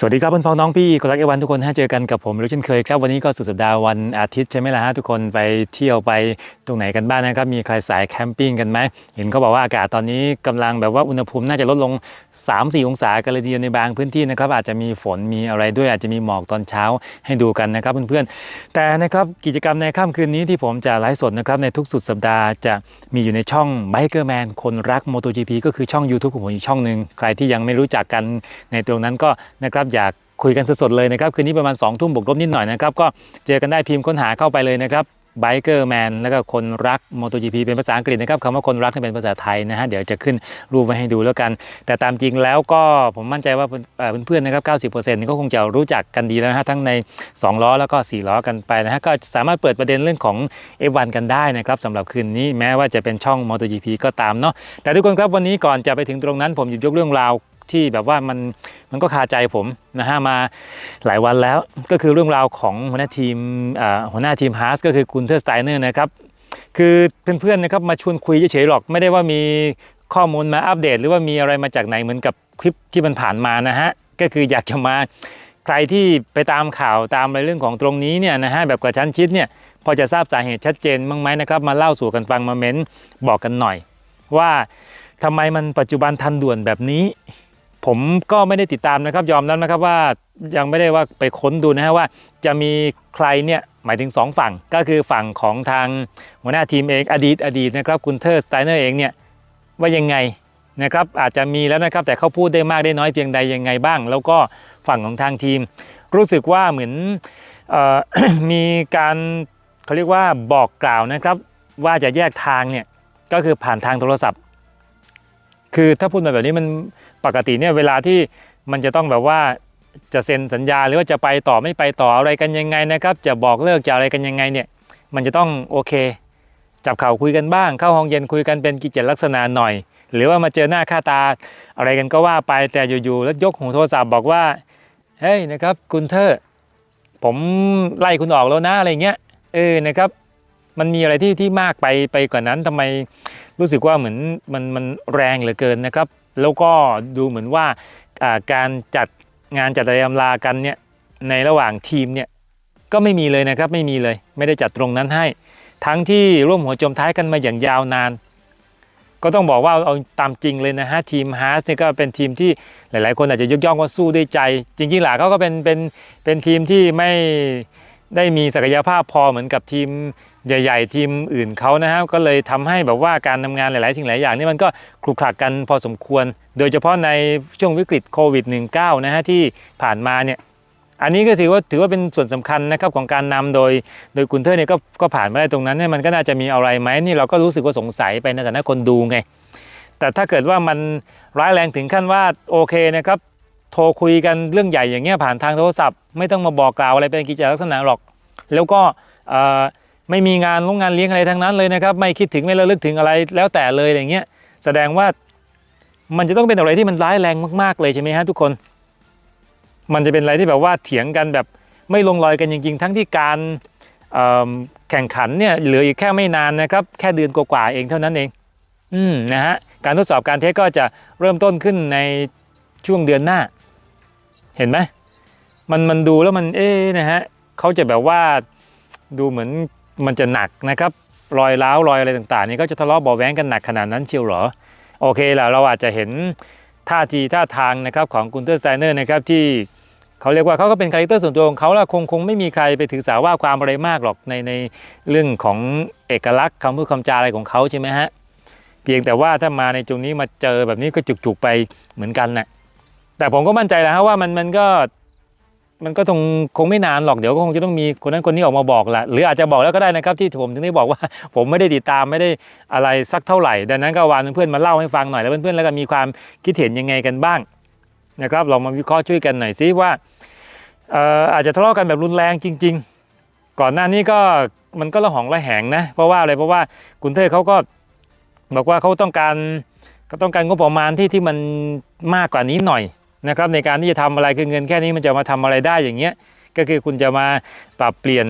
สวัสดีครับเพื่อนพ้องน้องพี่คนรักเอวันทุกคนฮะเจอกันกับผมรู้เช่นเคยครับวันนี้ก็สุดสัปดาห์วันอาทิตย์ใช่ไหมล่ะฮะทุกคนไปเที่ยวไปตรงไหนกันบ้างนะครับมีใครสายแคมปิ้งกันไหมเห็นเขาบอกว่าอากาศตอนนี้กำลังแบบว่าอุณหภูมิน่าจะลดลง 3-4 องศากันเลยทีเดียวในบางพื้นที่นะครับอาจจะมีฝนมีอะไรด้วยอาจจะมีหมอกตอนเช้าให้ดูกันนะครับเพื่อนๆแต่นะครับกิจกรรมในค่ำคืนนี้ที่ผมจะไลฟ์สดนะครับในทุกสุดสัปดาห์จะมีอยู่ในช่อง Biker Man คนรัก MotoGP ก็คือช่อง YouTube ของผมอีกช่องหนึ่งใครที่ยังไม่รู้จักกันในตรงนั้นก็นะครับอยากคุยกันสดๆเลยนะครับ คืนนี้ประมาณ2องทุ่มบวกลบนิดหน่อยนะครับ ก็เจอกันได้พิมพ์ค้นหาเข้าไปเลยนะครับ Biker Man แล้วก็คนรัก MotoGP เป็นภาษาอังกฤษนะครับคำว่าคนรักนี่เป็นภาษาไทยนะฮะเดี๋ยวจะขึ้นรูปไว้ให้ดูแล้วกัน แต่ตามจริงแล้วก็ผมมั่นใจว่าเพื่อนๆนะครับ 90%นี่ก็คงจะรู้จักกันดีแล้วนะฮะทั้งใน 2 ล้อแล้วก็ 4 ล้อกันไปนะฮะก็สามารถเปิดประเด็นเรื่องของ F1 กันได้นะครับสำหรับคืนนี้แม้ว่าจะเป็นช่อง MotoGP ก็ตามเนาะแต่ทุกคนครับวันนี้ก่อนจะไปถึงตรงนั้นผมหยิบยกเรื่องราว ที่แบบว่ามันมันก็คาใจผมนะฮะมาหลายวันแล้วก็คือเรื่องราวของหัวหน้าทีมหัวหน้าทีมฮาร์สก็คือกุนเทอร์สไตเนอร์นะครับคือเพื่อนๆนะครับมาชวนคุยเฉยๆหรอกไม่ได้ว่ามีข้อมูลมาอัปเดต หรือว่ามีอะไรมาจากไหนเหมือนกับคลิปที่มันผ่านมานะฮะก็คืออยากจะมาใครที่ไปตามข่าวตามในเรื่องของตรงนี้เนี่ยนะฮะแบบกระชั้นชิดเนี่ยพอจะทราบสาเหตุชัดเจนบ้างไหมนะครับมาเล่าสู่กันฟังมาเม้นบอกกันหน่อย ว่าทำไมมันปัจจุบันทันด่วนแบบนี้ ผมก็ไม่ได้ติดตามนะครับยอมรับนะครับว่ายังไม่ได้ว่าไปค้นดูนะฮะว่า จะมีใครเนี่ยหมายถึงสองฝั่งก็คือฝั่งของทางหัวหน้าทีมเองอดีตอดีตนะครับคุณเทอร์สไตเนอร์เองเนี่ยว่ายังไงนะครับอาจจะมีแล้วนะครับแต่เขาพูดได้มากได้น้อยเพียงใดยังไงบ้าง แล้วก็ฝั่งของทางทีม รู้สึกว่าเหมือนออมีการเขาเรียกว่าบอกกล่าวนะครับ ว่าจะแยกทางเนี่ยก็คือผ่านทางโทรศัพท์ คือถ้าพูดมาแบบนี้มันปกติเนี่ยเวลาที่มันจะต้องแบบว่าจะเซ็นสัญญาหรือว่าจะไปต่อไม่ไปต่ออะไรกันยังไงนะครับ จะบอกเลิกจะอะไรกันยังไงเนี่ย มันจะต้องโอเค จับเข่าคุยกันบ้าง เข้าห้องเย็นคุยกันเป็นกิจลักษณะหน่อย หรือว่ามาเจอหน้าค่าตา อะไรกันก็ว่าไปแต่อยู่ๆแล้วยกหูโทรศัพท์บอกว่าเฮ้ยนะครับคุณเธอผมไล่คุณออกแล้วนะอะไรเงี้ยเออนะครับ มันมีอะไรที่ที่มากไปไปกว่านั้นทำไมรู้สึกว่าเหมือนมันมันแรงเหลือเกินนะครับ แล้วก็ดูเหมือนว่าการจัดงานจัดระยำลากันเนี่ยในระหว่างทีมเนี่ยก็ไม่มีเลยนะครับไม่มีเลย ไม่ได้จัดตรงนั้นให้ ทั้งที่ร่วมหัวจมท้ายกันมาอย่างยาวนาน ก็ต้องบอกว่าเอาตามจริงเลยนะฮะทีมฮาร์สเนี่ยก็เป็นทีมที่หลาย ๆ คนอาจจะยกย่องว่าสู้ด้วยใจ จริงๆหล่ะเขาก็เป็นเป็นเป็นทีมที่ไม่ได้มีศักยภาพพอเหมือนกับทีม ใหญ่ ๆ ทีมอื่นเขานะครับก็เลยทำให้แบบว่าการทำงานหลายๆ สิ่งหลายอย่างนี่มันก็คลุกคลักกันพอสมควร โดยเฉพาะในช่วงวิกฤตโควิด -19 นะฮะที่ผ่านมาเนี่ยอันนี้ก็ถือว่าถือว่าเป็นส่วนสำคัญนะครับของการนำโดย โดยกุนเทอร์เนี่ยก็ก็ผ่านมาได้ตรงนั้นเนี่ยมันก็น่าจะมีอะไรไหมนี่เราก็รู้สึกว่าสงสัยไปในฐานะคนดูไง แต่ถ้าเกิดว่ามันร้ายแรงถึงขั้นว่าโอเคนะครับโทรคุยกันเรื่องใหญ่อย่างเงี้ยผ่านทางโทรศัพท์ ไม่ต้องมาบอกกล่าวอะไรเป็นกิจลักษณะหรอก แล้วก็ ไม่มีงานลงงานเลี้ยงอะไรทั้งนั้นเลยนะครับ ไม่คิดถึงไม่ระลึกถึงอะไรแล้วแต่เลยอย่างเงี้ย แสดงว่ามันจะต้องเป็นอะไรที่มันร้ายแรงมากๆเลยใช่ไหมฮะทุกคน มันจะเป็นอะไรที่แบบว่าเถียงกันแบบไม่ลงรอยกันจริง ๆ ทั้งที่การแข่งขันเนี่ยเหลืออีกแค่ไม่นานนะครับ แค่เดือนกว่าๆเองเท่านั้นเอง อืมนะฮะการทดสอบการเทสก็จะเริ่มต้นขึ้นในช่วงเดือนหน้า เห็นไหมมันมันดูแล้วมันเอ๊นะฮะเขาจะแบบว่าดูเหมือน มันจะหนักนะครับรอยร้าวรอยอะไรต่างๆ นี่ก็จะทะเลาะบาะแว้งกันหนักขนาดนั้นเชียวเหรอ โอเคแหละเราอาจจะเห็นท่าทีท่าทางนะครับของกุนเตอร์สไตเนอร์นะครับที่เขาเรียกว่าเขาก็เป็นคาแรคเตอร์ส่วนตัวของเขาแล้วคงคงไม่มีใครไปถือสาว่าความอะไรมากหรอกในในเรื่องของเอกลักษณ์คำพูดคำจาอะไรของเขาใช่ไหมฮะเพียงแต่ว่าถ้ามาในตรงนี้มาเจอแบบนี้ก็จุกๆไปเหมือนกันนะ่ะแต่ผมก็มั่นใจแล้วฮะว่ามันมันก็ มันก็คงคงไม่นานหรอกเดี๋ยวก็คงจะต้องมีคนนั้นคนนี้ออกมาบอกแหละหรืออาจจะบอกแล้วก็ได้นะครับที่ผมถึงได้บอกว่า ผมไม่ได้ติดตามไม่ได้อะไรสักเท่าไหร่ ดังนั้นก็วานเพื่อนมาเล่าให้ฟังหน่อยแล้วเพื่อนๆแล้วก็มีความคิดเห็นยังไงกันบ้างนะครับลองมาวิเคราะห์ช่วยกันหน่อยซิว่าเอ่ออาจจะทะเลาะกันแบบรุนแรงจริง ๆ ก่อนหน้านี้ก็มันก็ระหองระแหงนะเพราะว่าอะไรเพราะว่ากุนเทอร์เขาก็บอกว่าเขาต้องการก็ต้องการงบประมาณที่ที่มันมากกว่านี้หน่อย นะครับในการที่จะทำอะไรคือเงินแค่นี้มันจะมาทำอะไรได้อย่างเงี้ยก็คือคุณจะมาปรับเปลี่ยน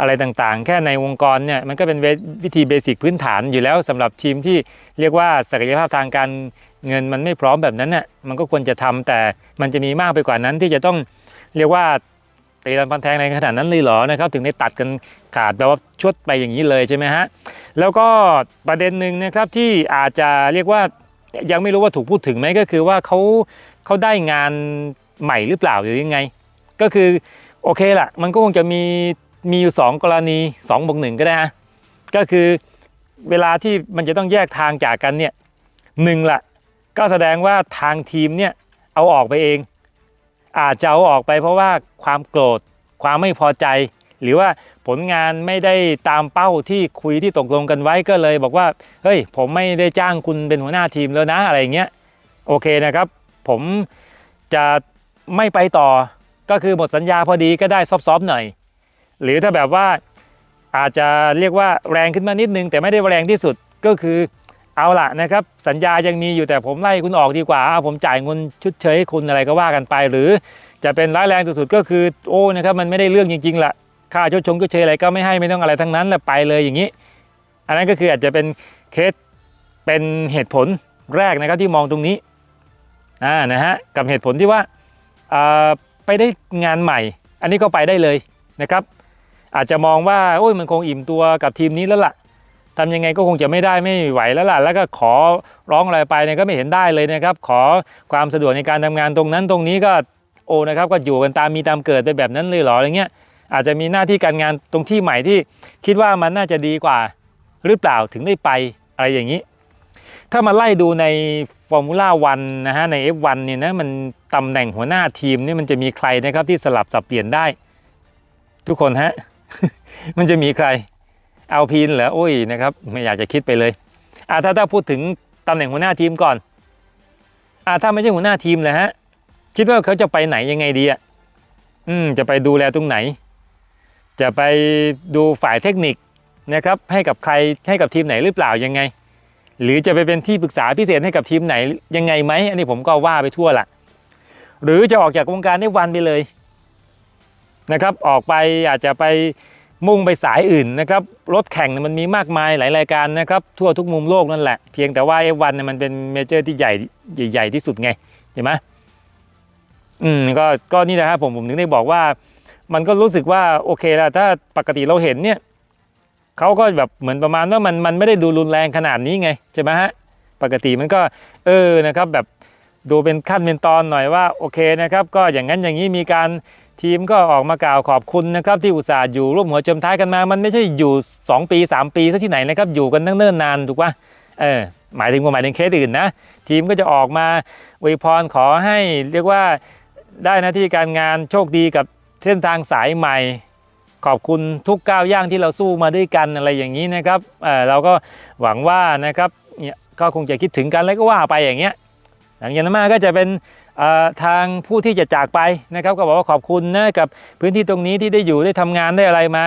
อะไรต่างๆ แค่ในวงกรเนี่ยมันก็เป็นววิธีเบสิกพื้นฐานอยู่แล้วสำหรับทีมที่เรียกว่าศักยภาพทางการเงินมันไม่พร้อมแบบนั้นน่ะมันก็ควรจะทำแต่มันจะมีมากไปกว่านั้นที่จะต้องเรียกว่าตีรันพันแทงในขนาดนั้นเลยเหรอนะครับถึงได้ตัดกันขาดแบบว่าชดไปอย่างนี้เลยใช่ไหมฮะแล้วก็ประเด็นหนึ่งนะครับที่อาจจะเรียกว่ายังไม่รู้ว่าถูกพูดถึงไหมก็คือว่าเขา เขาได้งานใหม่หรือเปล่าหรือยังไง ก็คือโอเคละมันก็คงจะมีมีอยู่สองกรณี2บวกหนึ่งก็ได้ฮะก็คือเวลาที่มันจะต้องแยกทางจากกันเนี่ยหนึ่งละก็แสดงว่าทางทีมเนี่ยเอาออกไปเอง อาจจะเอาออกไปเพราะว่าความโกรธความไม่พอใจ หรือว่าผลงานไม่ได้ตามเป้าที่คุยที่ตกลงกันไว้ก็เลย บอกว่าเฮ้ยผมไม่ได้จ้างคุณเป็นหัวหน้าทีมแล้วนะอะไรเงี้ยโอเคนะครับ ผมจะไม่ไปต่อก็คือหมดสัญญาพอดีก็ได้ซอฟๆหน่อย หรือถ้าแบบว่าอาจจะเรียกว่าแรงขึ้นมานิดนึง แต่ไม่ได้แรงที่สุดก็คือเอาละนะครับ สัญญายังมีอยู่แต่ผมไล่คุณออกดีกว่าเอาผมจ่ายเงินชุดเชยให้คุณอะไรก็ว่ากันไป หรือจะเป็นร้ายแรงสุดๆก็คือโอ้นะครับมันไม่ได้เรื่องจริงๆละค่าชดชงชดเชยอะไรก็ไม่ให้ไม่ต้องอะไรทั้งนั้นแหละไปเลยอย่างนี้ อันนั้นก็คืออาจจะเป็นเคสเป็นเหตุผลแรกนะครับที่มองตรงนี้ อ่านะฮะกับเหตุผลที่ว่าไปได้งานใหม่ อันนี้ก็ไปได้เลยนะครับอาจจะมองว่าโอ้ยมันคงอิ่มตัวกับทีมนี้แล้วล่ะทำยังไงก็คงจะไม่ได้ไม่ไหวแล้วล่ะ แล้วก็ขอร้องอะไรไปเนี่ยก็ไม่เห็นได้เลยนะครับ ขอความสะดวกในการทำงานตรงนั้นตรงนี้ก็โอ้นะครับก็อยู่กันตามมีตามเกิดไปแบบนั้นเลยหรออะไรเงี้ยอาจจะมีหน้าที่การงานตรงที่ใหม่ที่คิดว่ามันน่าจะดีกว่าหรือเปล่าถึงได้ไปอะไรอย่างนี้ ถ้ามาไล่ดูใน ฟอร์มูล่าวันนะฮะใน F1 เนี่ยนะมันตำแหน่งหัวหน้าทีมนี่มันจะมีใครนะครับที่สลับสับเปลี่ยนได้ ทุกคนฮะ มันจะมีใครเอาพีนเหรอโอ้ยนะครับไม่อยากจะคิดไปเลยอ่าถ้าถ้าพูดถึงตำแหน่งหัวหน้าทีมก่อนอ่าถ้าไม่ใช่หัวหน้าทีมเลยฮะคิดว่าเขาจะไปไหนยังไงดีอะอืมจะไปดูแลตรงไหน จะไปดูฝ่ายเทคนิคนะครับ ให้กับใครให้กับทีมไหนหรือเปล่ายังไง หรือจะไปเป็นที่ปรึกษาพิเศษให้กับทีมไหนยังไงไหมอันนี้ผมก็ว่าไปทั่วละหรือจะออกจากวงการได้วันไปเลยนะครับออกไปอาจจะไปมุ่งไปสายอื่นนะครับรถแข่งมันมีมากมายหลายรายการนะครับทั่วทุกมุมโลกนั่นแหละ เพียงแต่ว่า F1 เนี่ยมันเป็นเมเจอร์ที่ใหญ่ใหญ่ที่สุดไงเห็นไหมอืมก็ก็นี่แหละครับผมผมถึงได้บอกว่า มันก็รู้สึกว่าโอเคแล้วถ้าปกติเราเห็นเนี่ย เขาก็แบบเหมือนประมาณว่ามันมันไม่ได้ดูรุนแรงขนาดนี้ไงใช่ไหมฮะปกติมันก็เออนะครับแบบดูเป็นขั้นเป็นตอนหน่อยว่าโอเคนะครับก็อย่างนั้นอย่างนี้มีการทีมก็ออกมากล่าวขอบคุณนะครับที่อุตส่าห์อยู่ร่วมหัวจมท้ายกันมา มันไม่ใช่อยู่ 2 ปี 3 ปีซะที่ไหนนะครับอยู่กันตั้งเนิ่นนานถูกปะเออหมายถึงว่าหมายถึงเคสอื่นนะทีมก็จะออกมาอวยพรขอให้เรียกว่าได้หน้าที่การงานโชคดีกับเส้นทางสายใหม่ ขอบคุณทุกก้าวย่างที่เราสู้มาด้วยกันอะไรอย่างนี้นะครับเเราก็หวังว่านะครับเนี่ยก็คงจะคิดถึงกันแล้วก็ว่าไปอย่างเงี้ยหลังจากนั้นมาก็จะเป็นทางผู้ที่จะจากไปนะครับก็บอกว่าขอบคุณนะกับพื้นที่ตรงนี้ที่ได้อยู่ได้ทำงานได้อะไรมา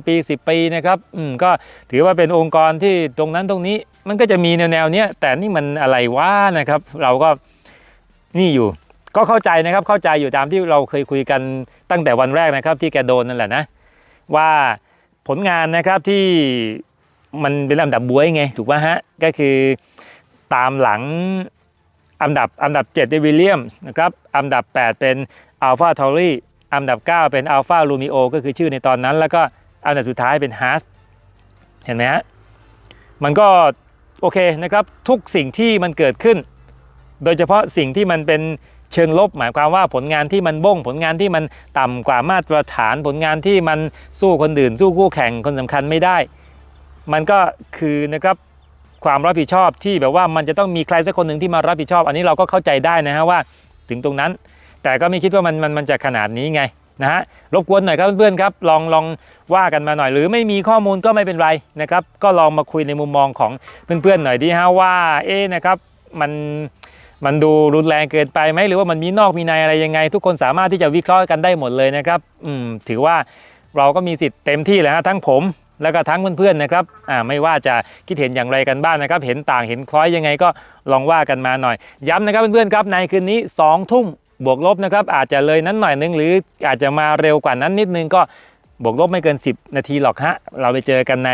9 ปี 10 ปีนะครับอืมก็ถือว่าเป็นองค์กรที่ตรงนั้นตรงนี้มันก็จะมีแนวแนวๆเนี้ยแต่นี่มันอะไรวะนะครับ เราก็นี่อยู่ก็เข้าใจนะครับเข้าใจอยู่ตามที่เราเคยคุยกันตั้งแต่วันแรกนะครับ ที่แกโดนนั่นแหละนะ ว่าผลงานนะครับที่มันเป็นลำดับบวยไงถูกป่ะฮะก็คือตามหลังอันดับอันดับ7เป็นวิลเลียมนะครับอันดับ 8 เป็นอัลฟาทอรี่อันดับ 9 เป็นอัลฟาลูมิโอก็คือชื่อในตอนนั้น แล้วก็อันดับสุดท้ายเป็นฮาร์สเห็นไหมฮะมันก็โอเคนะครับทุกสิ่งที่มันเกิดขึ้น โดยเฉพาะสิ่งที่มันเป็น เชิงลบ หมายความว่าผลงานที่มันบ้ง ผลงานที่มันต่ำกว่ามาตรฐาน ผลงานที่มันสู้คนอื่น สู้คู่แข่งคนสำคัญไม่ได้ มันก็คือนะครับความรับผิดชอบที่แบบว่ามันจะต้องมีใครสักคนหนึ่งที่มารับผิดชอบ อันนี้เราก็เข้าใจได้นะฮะว่าถึงตรงนั้น แต่ก็ไม่คิดว่ามันมันมันจะขนาดนี้ไงนะฮะรบกวนหน่อยครับเพื่อนๆครับลองลองว่ากันมาหน่อย หรือไม่มีข้อมูลก็ไม่เป็นไรนะครับ ก็ลองมาคุยในมุมมองของเพื่อนๆหน่อยดีฮะว่าเอ๊นะครับมัน มันดูรุนแรงเกินไปไหมหรือว่ามันมีนอกมีในอะไรยังไง ทุกคนสามารถที่จะวิเคราะห์กันได้หมดเลยนะครับอืมถือว่าเราก็มีสิทธิ์เต็มที่แล้วฮะทั้งผมแล้วก็ทั้งเพื่อนๆนะครับอ่าไม่ว่าจะคิดเห็นอย่างไรกันบ้างนะครับ เห็นต่างเห็นคล้อยยังไงก็ลองว่ากันมาหน่อย ย้ำนะครับเพื่อนๆครับในคืนนี้2ทุ่มบวกลบนะครับอาจจะเลยนั้นหน่อยนึงหรืออาจจะมาเร็วกว่านั้นนิดนึงก็บวกลบไม่เกิน 10 นาทีหรอกฮะเราไปเจอกันใน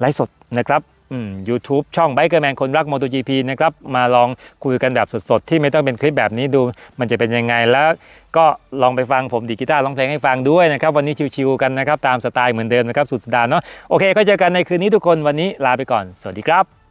ไลฟ์สดนะครับอืม YouTube ช่องไบเกอร์แมนคนรัก MotoGP นะครับ มาลองคุยกันแบบสดๆ ที่ไม่ต้องเป็นคลิปแบบนี้ดู มันจะเป็นยังไงแล้วก็ลองไปฟังผมดีกีตาร์ร้องเพลงให้ฟังด้วยนะครับ วันนี้ชิวๆกันนะครับ ตามสไตล์เหมือนเดิมนะครับ สุดสัปดาห์เนาะโอเค ก็เจอกันในคืนนี้ทุกคนวันนี้ลาไปก่อน สวัสดีครับ